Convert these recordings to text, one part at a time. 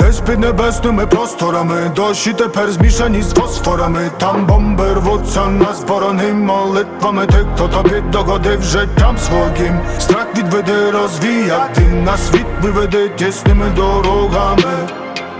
Десь під небесними просторами, дощі тепер змішані з фосфорами. Там бомби рвуться на зборони молитвами. Ти, хто тобі догодив життям своїм. Страх відведи, розвіяти на світ виведи тісними дорогами.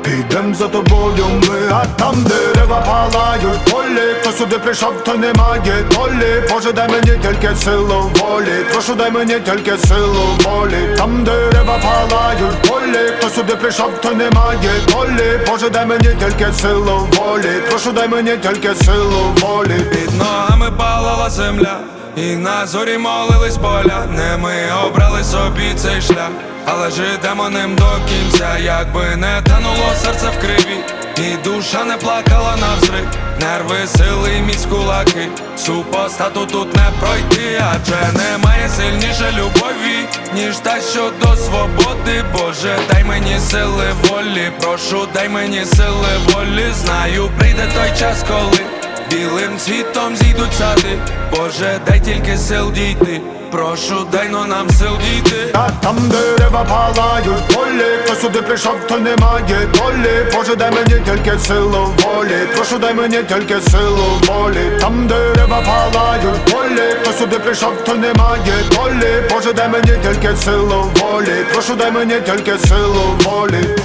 Підем за тобою ми, а там дерева палають полі Хто сюди прийшов, то немає долі. Боже, дай мені тільки силу волі. Прошу, дай мені тільки силу волі. Там дерева палають полі Хто сюди прийшов, то немає долі. Боже, дай мені тільки силу волі. Прошу, дай мені тільки силу волі. Під ногами палала земля, і на зорі молились поля. Не ми обрали собі цей шлях, але житимо ним до кінця, якби не тануло серце в криві, і душа не плакала навзрик, нерви, сили, і міць кулаки. Супостату тут не пройти, адже немає сильніше любові, ніж та, що до свободи. Боже, дай мені сили волі, прошу, дай мені сили волі. Знаю, прийде той час, коли. Білим цвітом зійдуть сади, Боже, дай тільки сил дійти. Прошу, дай но нам сил дійти. А там дерева палають полі Хто сюди прийшов, то немає долі. Боже, дай мені тільки силу волі. Прошу, дай мені тільки силу волі. Там дерева палають полі Хто сюди прийшов, то немає долі. Боже, дай мені тільки силу волі. Прошу, дай мені тільки силу волі